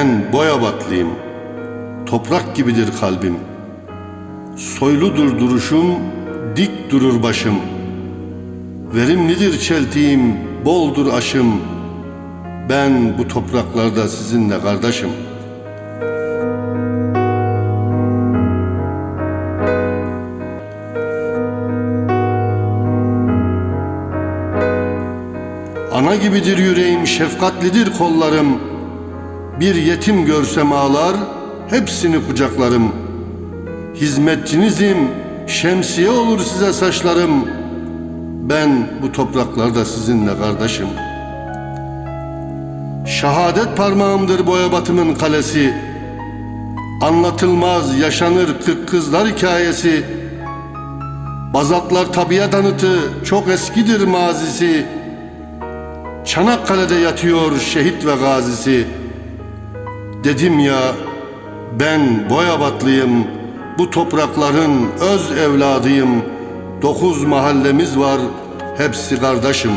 Ben Boyabatlıyım. Toprak gibidir kalbim. Soyludur duruşum, dik durur başım. Verimlidir çeltiğim, boldur aşım. Ben bu topraklarda sizinle kardeşim. Ana gibidir yüreğim, şefkatlidir kollarım. Bir yetim görsem ağlar, hepsini kucaklarım. Hizmetçinizim, şemsiye olur size saçlarım. Ben bu topraklarda sizinle kardeşim. Şehadet parmağımdır boya batımın kalesi. Anlatılmaz yaşanır kırk kızlar hikayesi. Bazatlar tabiat anıtı çok eskidir mazisi. Çanakkale'de yatıyor şehit ve gazisi. Dedim ya ben Boyabatlıyım. Bu toprakların öz evladıyım. Dokuz mahallemiz var. Hepsi kardeşim.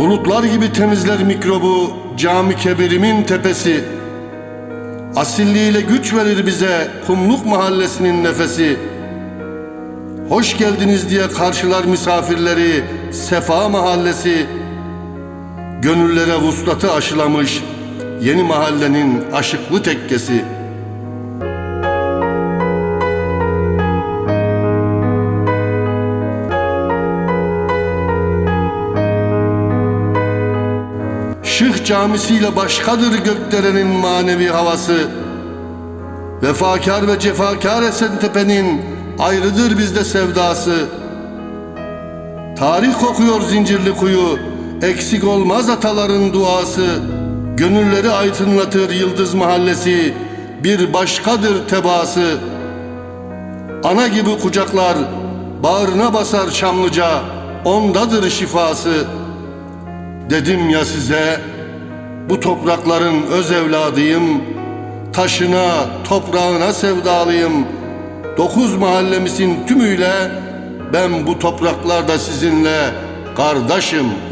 Bulutlar gibi temizler mikrobu cami kebirimin tepesi. Asilliğiyle güç verir bize kumluk mahallesinin nefesi. Hoş geldiniz diye karşılar misafirleri Sefa mahallesi. Gönüllere vuslatı aşılamış yeni mahallenin aşıklı tekkesi. Şıh camisiyle başkadır gökderenin manevi havası. Vefakar ve cefakar Esentepe'nin ayrıdır bizde sevdası. Tarih kokuyor zincirli kuyu, eksik olmaz ataların duası. Gönülleri aydınlatır Yıldız Mahallesi, bir başkadır tebası. Ana gibi kucaklar, bağrına basar Çamlıca, ondadır şifası. Dedim ya size, bu toprakların öz evladıyım, taşına, toprağına sevdalıyım. Dokuz mahallemizin tümüyle ben bu topraklarda sizinle kardeşim.''